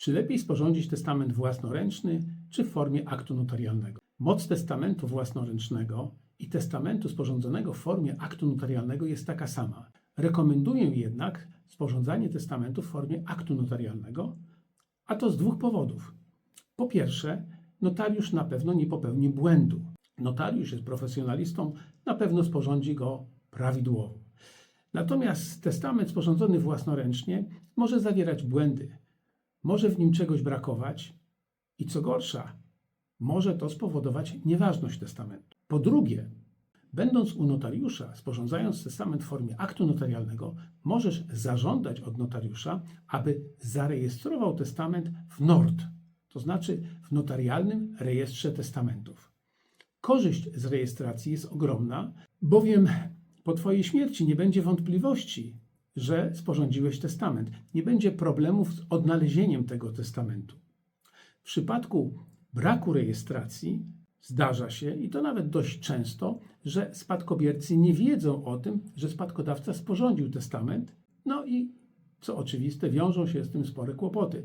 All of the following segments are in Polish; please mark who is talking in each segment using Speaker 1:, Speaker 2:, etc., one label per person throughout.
Speaker 1: Czy lepiej sporządzić testament własnoręczny, czy w formie aktu notarialnego? Moc testamentu własnoręcznego i testamentu sporządzonego w formie aktu notarialnego jest taka sama. Rekomenduję jednak sporządzanie testamentu w formie aktu notarialnego, a to z dwóch powodów. Po pierwsze, notariusz na pewno nie popełni błędu. Notariusz jest profesjonalistą, na pewno sporządzi go prawidłowo. Natomiast testament sporządzony własnoręcznie może zawierać błędy, może w nim czegoś brakować i co gorsza, może to spowodować nieważność testamentu. Po drugie, będąc u notariusza, sporządzając testament w formie aktu notarialnego, możesz zażądać od notariusza, aby zarejestrował testament w NORD, to znaczy w notarialnym rejestrze testamentów. Korzyść z rejestracji jest ogromna, bowiem po Twojej śmierci nie będzie wątpliwości, że sporządziłeś testament. Nie będzie problemów z odnalezieniem tego testamentu. W przypadku braku rejestracji zdarza się, i to nawet dość często, że spadkobiercy nie wiedzą o tym, że spadkodawca sporządził testament, no i co oczywiste, wiążą się z tym spore kłopoty.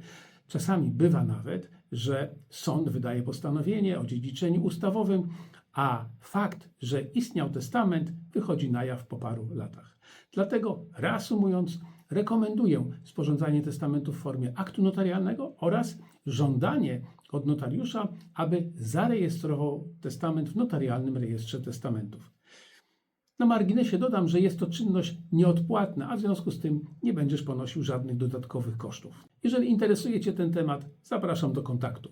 Speaker 1: Czasami bywa nawet, że sąd wydaje postanowienie o dziedziczeniu ustawowym, a fakt, że istniał testament, wychodzi na jaw po paru latach. Dlatego, reasumując, rekomenduję sporządzanie testamentu w formie aktu notarialnego oraz żądanie od notariusza, aby zarejestrował testament w notarialnym rejestrze testamentów. Na marginesie dodam, że jest to czynność nieodpłatna, a w związku z tym nie będziesz ponosił żadnych dodatkowych kosztów. Jeżeli interesuje Cię ten temat, zapraszam do kontaktu.